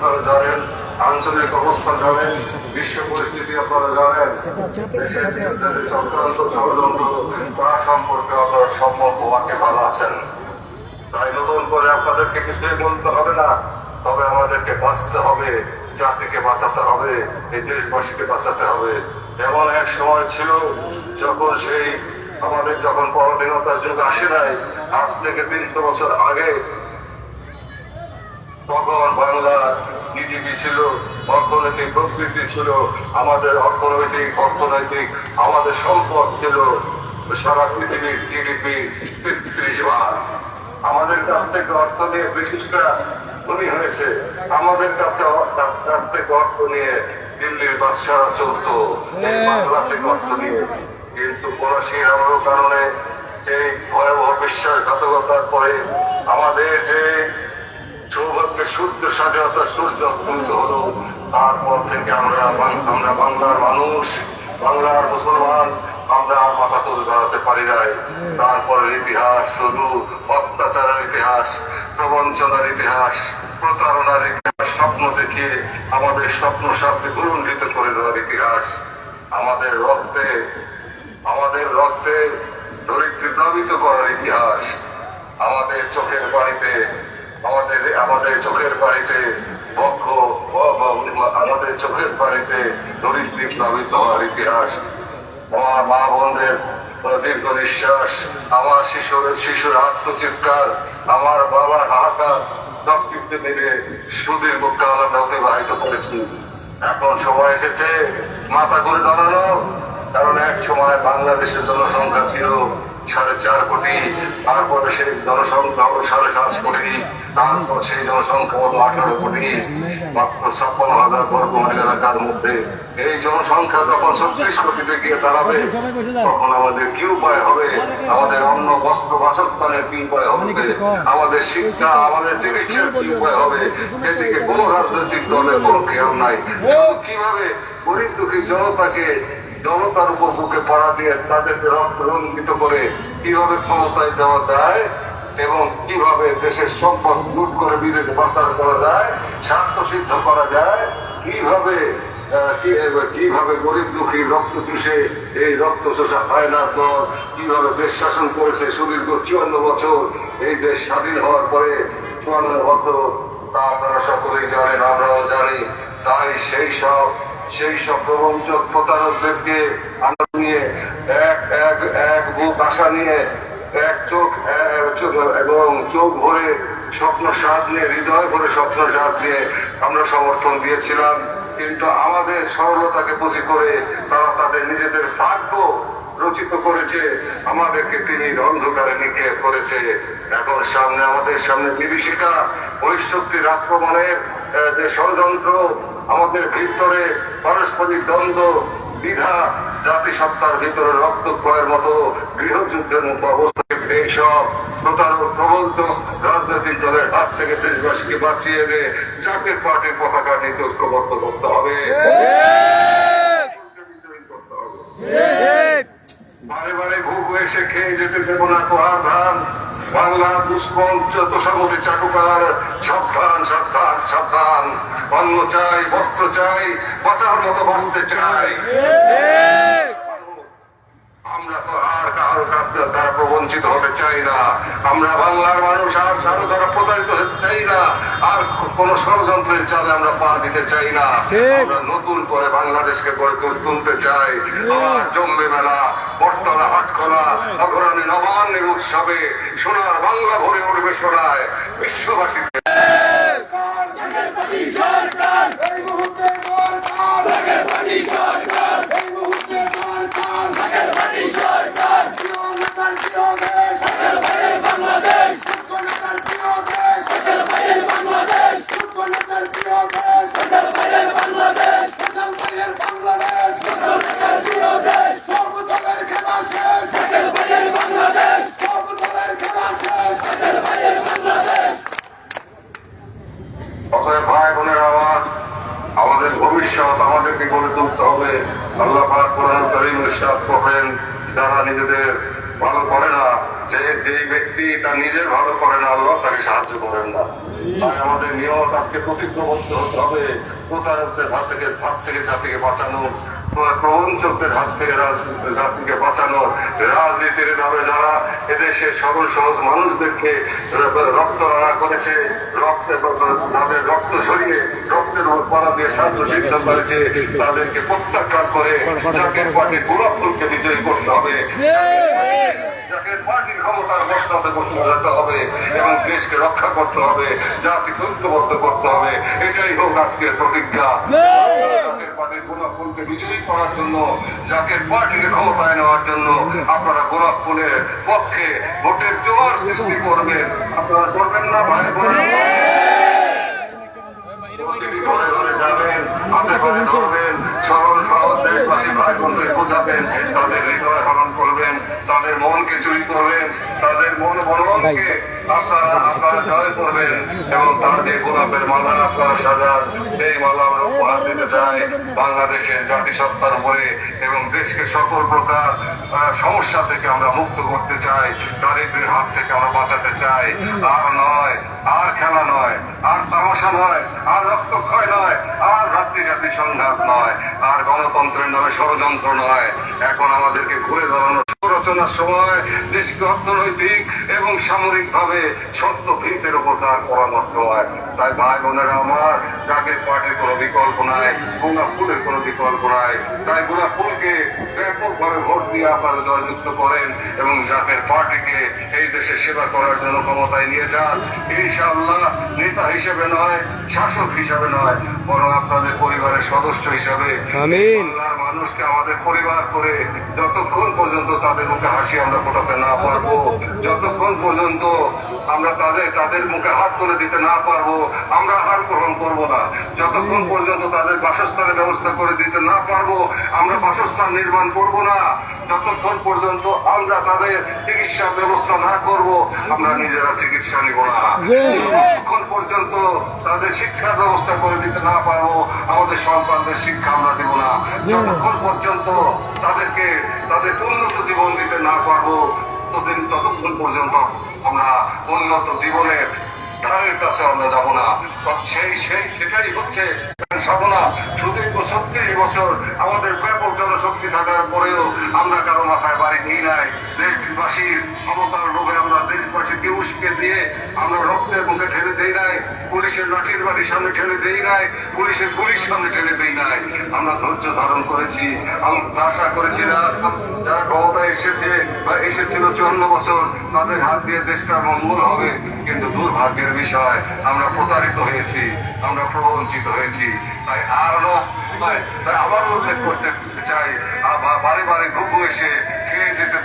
আপনারা জানেন, আঞ্চলিক অবস্থা জানেন, বিশ্ব পরিস্থিতি আপনারা জানেন। চক্রান্ত ষড়যন্ত্র, তা সম্পর্কে আপনারা সম্ভব হওয়াকে ভালো আছেন। তাই নতুন করে আপনাদেরকে কিছুই বলতে হবে না, তবে আমাদেরকে বাঁচতে হবে, জাতিকে বাঁচাতে হবে, এই দেশবাসীকে বাঁচাতে হবে। এমন এক সময় ছিল যখন সেই, আমাদের যখন পরাধীনতার যুগ আসে নাই, আজ থেকে তিনশো বছর আগে, তখন বাংলা জিডিপি ছিল অর্থনৈতিক প্রবৃত্তি ছিল আমাদের অর্থনৈতিক অর্থনৈতিক আমাদের সম্পদ ছিল। সারা পৃথিবীর জিডিপি তেত্রিশ ভাগ। আমাদের কাছ থেকে অর্থ নিয়ে ব্রিটিশরা ধনী হয়েছে। আমাদের কাছে কাছ থেকে অর্থ নিয়ে দিল্লির বাদশারা চলতো। এই বাংলা থেকে অর্থ নিয়ে। কিন্তু ফরাসি আমলো কারণে যে ভয়াবহ বিশ্বাসঘাতকতার পরে আমাদের যে সৌভাগ্যের সূর্য স্বাধীনতা, সূর্য অস্তিত হলো। তারপর থেকে আমরা আমরা বাংলার মানুষ, বাংলার মুসলমান, আমরা আর মাথা তুলে দাঁড়াতে পারি নাই। তারপরের ইতিহাস শুধু অত্যাচারের ইতিহাস, প্রবঞ্চনার ইতিহাস, প্রতারণার ইতিহাস, স্বপ্ন দেখিয়ে আমাদের স্বপ্ন সাথে গুরুণ্ঠিত করে দেওয়ার ইতিহাস। আমাদের রক্তে আমাদের রক্তে ধরিত্রী প্লাবিত করার ইতিহাস। আমাদের চোখের বাড়িতে আমাদের আমাদের চোখের বাড়িতে বক্ষ আমাদের চোখের বাড়িতে ধরিত্রী প্লাবিত হওয়ার ইতিহাস। আমার মা বোনদের দীর্ঘ নিঃশ্বাস, আমার শিশুর শিশুর আত্মচিৎকার, আমার বাবার হাহাকার, সব কিছু মিলে সুদীর্ঘ কাল আমরা অতিবাহিত করেছি। এখন সময় এসেছে, মাথা করে দাঁড়ানো, কারণ এক সময় বাংলাদেশের জনসংখ্যা ছিল সাড়ে চার কোটি, তারপরে সেই জনসংখ্যা হলো সাড়ে সাত কোটি, তারপর সেই জনসংখ্যা হলো আঠারো কোটি, মাত্র ছাপ্পান্ন হাজার বর্গ মাইল এলাকার মধ্যে। এই জনসংখ্যা যখন ছত্রিশ কোটিতে গিয়ে দাঁড়াবে, তখন আমাদের কি উপায় হবে? আমাদের অন্ন, বস্ত্র, বাসস্থানের কি উপায় হবে? আমাদের শিক্ষা, আমাদের চিকিৎসার কি উপায় হবে? এদিকে কোনো রাজনৈতিক দলের কোনো খেয়াল নাই। কীভাবে গরিব দুঃখী জনতাকে জনতার উপর বুকে পড়া দিয়ে তাদেরকে রঞ্জিত করে কীভাবে ক্ষমতায় যাওয়া যায় এবং কীভাবে দেশের সম্পদ লুট করে বিদেশে পাচার করা যায়, স্বার্থ সিদ্ধ করা যায়, কীভাবে কীভাবে গরিব দুঃখী রক্ত চুষে এই রক্ত চোষা হায়নার দল কীভাবে দেশ শাসন করেছে সুদীর্ঘ চুয়ান্ন বছর, এই দেশ স্বাধীন হওয়ার পরে চুয়ান্ন বছর তা আপনারা সকলেই জানেন, আমরাও জানি, তাই সেই সব সেই সব প্রতারকদেরকে আমরা নিয়ে এক এক এক বুক আশা নিয়ে এক চোখ এবং চোখ ভরে স্বপ্ন সাথ নিয়ে, হৃদয় ভরে স্বপ্ন সাথ নিয়ে আমরা সমর্থন দিয়েছিলাম। কিন্তু আমাদের সরলতাকে পুঁজি করে তারা তাদের নিজেদের ভাগ্য রচিত করেছে, আমাদেরকে তিনি অন্ধকারে নিক্ষেপ করেছে। এখন সামনে, আমাদের সামনে বিভীষিকা বহিঃশক্তির আক্রমণের যে ষড়যন্ত্র, আমাদের ভিতরে পারস্পরিক দ্বন্দ্ব, দ্বিধা, জাতিসত্তার ভিতরে রক্তক্ষয়ের মতো গৃহযুদ্ধের মতো অবস্থা এইসব প্রতারক প্রবঞ্চক রাজনৈতিক দলের হাত থেকে দেশবাসীকে বাঁচিয়ে এনে জাতীয় পার্টির পতাকা নিতে ঐক্যবদ্ধ করতে হবে করতে হবে বারে বারে ভুক এসে খেয়ে যেতে তোহার ধান বাংলা দুষ্কল চতুর্শমতি চাটুকার, সাবধান সাবধান সাবধান। অন্ন চাই, বস্ত্র চাই, বাঁচার মতো বাঁচতে চাই। দ্বারা প্রবঞ্চিত হতে চাই না। আমরা বাংলার মানুষ আর কারও দ্বারা প্রতারিত হতে চাই না। আর কোন ষড়যন্ত্রের চালে আমরা পা দিতে চাই না। আমরা নতুন করে বাংলাদেশকে গড়ে তুলতে চাই। আমার জম্বে মেলা বর্তলা হাটখোলা অগ্রণী নবান্নের উৎসবে সোনার বাংলা ভরে উঠবে সোনায়। বিশ্ববাসী আমাদেরকে গড়ে তুলতে হবে। আল্লাহ কোরআন করিম ইরশাদ করবেন। যারা নিজেদের ভালো করে না যে ব্যক্তি তার নিজের ভালো করে না, আল্লাহ তাকে সাহায্য করেন না। তাই আমাদের নিয়ত আজকে হবে। প্রতারকদের হাত থেকে হাত থেকে জাতিকে বাঁচানো, প্রবঞ্চকদের হাত থেকে জাতিকে বাঁচানো, রাজনীতির নামে যারা এদেশে সরল, সহজ মানুষদেরকে রক্ত রানা করেছে, রক্তে তাদের রক্ত ঝরিয়ে রক্তের পাড়া দিয়ে সাহায্য শিক্ষা করেছে তাদেরকে প্রত্যাখ্যান করে জাতীয় পার্টির গোলাপ বিজয়ী করতে হবে। বসতে বসতে হবে এবং দেশকে রক্ষা করতে হবে জাতিকে ঐক্যবদ্ধ করতে হবে এটাই হোক আজকের প্রতিজ্ঞা। গোলাপ ফুলকে বিজয়ী করার জন্য জাতীয় পার্টিকে ক্ষমতায় নেওয়ার জন্য আপনারা গোলাপ ফুলের পক্ষে ভোটের জোয়ার সৃষ্টি করবেন। আপনারা করবেন না ভাই বোনেরা প্রতিটি ঘরে ঘরে যাবেন, হাতে পায়ে ধরবেন, সরল সহজ দেশবাসী ভাই বোনদের বোঝাবেন, তাদের হৃদয় হরণ করবেন, তাদের মনকে চুরি করবেন, সমস্যা থেকে আমরা মুক্ত করতে চাই দারিদ্রের হাত থেকে আমরা বাঁচাতে চাই আর নয় আর খেলা নয় আর তামাশা নয় আর রক্তক্ষয় নয় আর রাত্রি জাতি সংঘাত নয় আর গণতন্ত্রের নামে ষড়যন্ত্র নয়। এখন আমাদেরকে ঘুরে দাঁড়ানো রচনার সময় দেশকে অর্থনৈতিক এবং সামরিক ভাবে সত্য ভিতের উপর তার পরামর্শ হয়। তাই ভাই বোনেরা আমার জাতীয় পার্টির কোনো বিকল্প নাই গোলাপ ফুলের কোনো বিকল্প নাই। তাই গোলাপ ফুলকে ব্যাপকভাবে ভোট দিয়ে আপনারা জয়যুক্ত করেন এবং জাতীয় পার্টিকে এই দেশের সেবা করার জন্য ক্ষমতায় নিয়ে যান। ইনশাআল্লাহ নেতা হিসেবে নয় শাসক হিসেবে নয় বরং আপনাদের পরিবারের সদস্য হিসাবে। বাংলার মানুষকে আমাদের পরিবার করে যতক্ষণ পর্যন্ত তাদের মুখে হাসি আমরা ফোটাতে না পারব। যতক্ষণ পর্যন্ত আমরা তাদের তাদের মুখে হাত করে দিতে না পারব, আমরা হার গ্রহণ করব না। যতক্ষণ পর্যন্ত তাদের বাসস্থানের ব্যবস্থা করে দিতে না পারব, আমরা বাসস্থান নির্মাণ করব না। যতক্ষণ পর্যন্ত আমরা তাদের চিকিৎসার ব্যবস্থা না করব, আমরা নিজেরা চিকিৎসা নিব না। যতক্ষণ পর্যন্ত তাদের শিক্ষার ব্যবস্থা করে দিতে না পারব, আমাদের সন্তানদের শিক্ষা আমরা দেব না। যতক্ষণ পর্যন্ত তাদেরকে তাদের উন্নত জীবন দিতে না পারব, ততদিন ততক্ষণ পর্যন্ত আমরা উন্নত জীবনের ধারের কাছে আমরা যাব না। সেই সেই, সেটাই হচ্ছে। সাধনা সুদীর্ঘ ছত্রিশ বছর আমাদের ব্যাপক জনশক্তি থাকার পরেও আমরা কারও মাথায় বাড়ি নিই নাই। দেশবাসীর ক্ষমতার লোভে আমরা দেশবাসীকে উস্কে দিয়ে আমরা রক্তের মুখে ঠেলে দেই নাই, পুলিশের লাঠির বাড়ির সামনে ঠেলে দেই নাই, পুলিশের পুলিশ সামনে ঠেলে দেই নাই। আমরা ধৈর্য ধারণ করেছি, আমরা আশা করেছিলাম যারা ক্ষমতায় এসেছে বা এসেছিল চুয়ান্ন বছর, তাদের হাত দিয়ে দেশটা মঙ্গল হবে। কিন্তু দুর্ভাগ্যের বিষয়, আমরা প্রতারিত হয়েছি, আমরা প্রবঞ্চিত হয়েছি। তাই আর নয়, তাই আবার উল্লেখ করতে চাই বারে বারে ঘুঘু এসে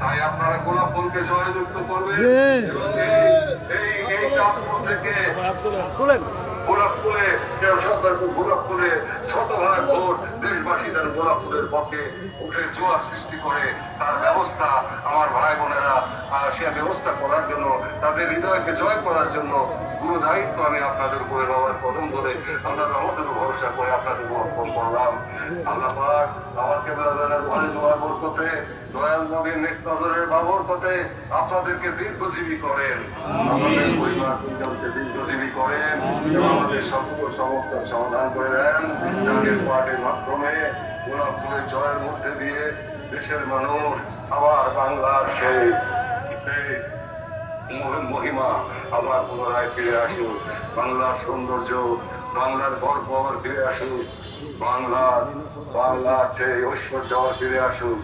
তাই আপনারা গোলাপ ফুলকে সহযুক্ত করবেন এই- এই এই চাঁদপুর থেকে গোলাপ ফুলে গোলাপ ফুলে শতভাগ ভোট দেশবাসী যেন গোলাপ ফুলের পক্ষে উঠে জোয়ার সৃষ্টি করে তার ব্যবস্থা আমার ভাই বোনেরা সে ব্যবস্থা করার জন্য তাদের হৃদয়কে জয় করার জন্য গুরু দায়িত্ব আমি আপনাদের উপরে বাবার কদম ধরে আমরা আমাদের ভরসা করে আপনাদের সমর্পণ করলাম। আল্লাহ পাক ঘরে দোয়ার বরকতে, দয়াল নবীর নেক নজরের বাবর আপনাদেরকে দীর্ঘজীবী করেন। আমাদের পরিবার দীর্ঘজীবী করেন আমাদের সকল সমস্যার সমাধান করে দেন। জাতীয় পার্টির মাধ্যমে গোলাপপুরের জয়ের মধ্যে দিয়ে দেশের মানুষ আবার বাংলার সেই মহিমা আবার পুনরায় ফিরে আসুক বাংলার সৌন্দর্য, বাংলার গর্ব আবার ফিরে আসুক বাংলার বাংলার সেই ঐশ্বর্য আবার ফিরে আসুক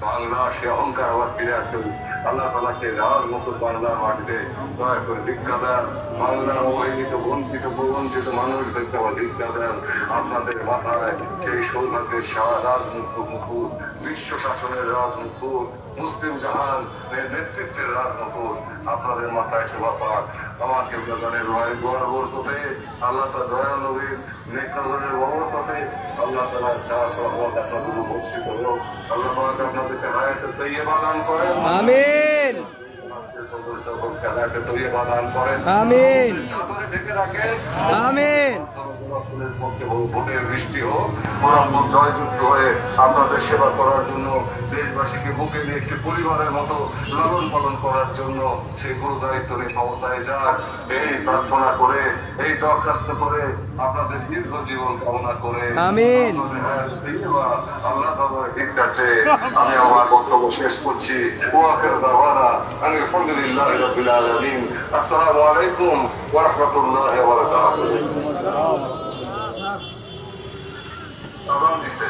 বাংলার সে অহংকার আবার ফিরে আসুক আল্লাহ তালা সে রাজ মতো বাংলার মাটিতে দয়া করে ভিক্ষা দেন বাংলার অবহেলিত, বঞ্চিত, প্রবঞ্চিত মানুষদেরকে আবার ভিক্ষা দেন আপনাদের মাথায় সেই সৌভাগ্যের সারা, রাজমুক্ত মুকুর বিশ্ব শাসনের রাজমুকুর মুসলিম জাহান নেতৃত্বের রাজমুকুর আপনাদের মাথায় শোভা পাক। আমাকে বাগানের রয় গোয়ার বরকতে আল্লাহ তার দয়া নবীর নেক নজরের বরকতে আল্লাহ তাআলা চা সহমত আপনাদের উপস্থিত হলো। আল্লাহ আপনাদেরকে হায়াতে তৈয়বা দান করেন। আমিন। ভোটের বৃষ্টি হোক জয়যুক্ত হয়ে আপনাদের সেবা করার জন্য দেশবাসীকে বুকে নিয়ে একটি পরিবারের মতো লালন পালন করার জন্য সেই গুরু দায়িত্ব নিয়ে ক্ষমতায় যান এই প্রার্থনা করে এই দরখাস্ত করে আপনাদের দীর্ঘ জীবন কামনা করে। আমিন। আল্লাহ ঠিক আছে। আমি আমার বক্তব্য শেষ করছি। ওয়াখির দাওয়ানা আলহামদুলিল্লাহ রাব্বিল আলামিন। আসসালামু আলাইকুম ওয়া রাহমাতুল্লাহি ওয়া বারাকাতুহু সালাম দিছে।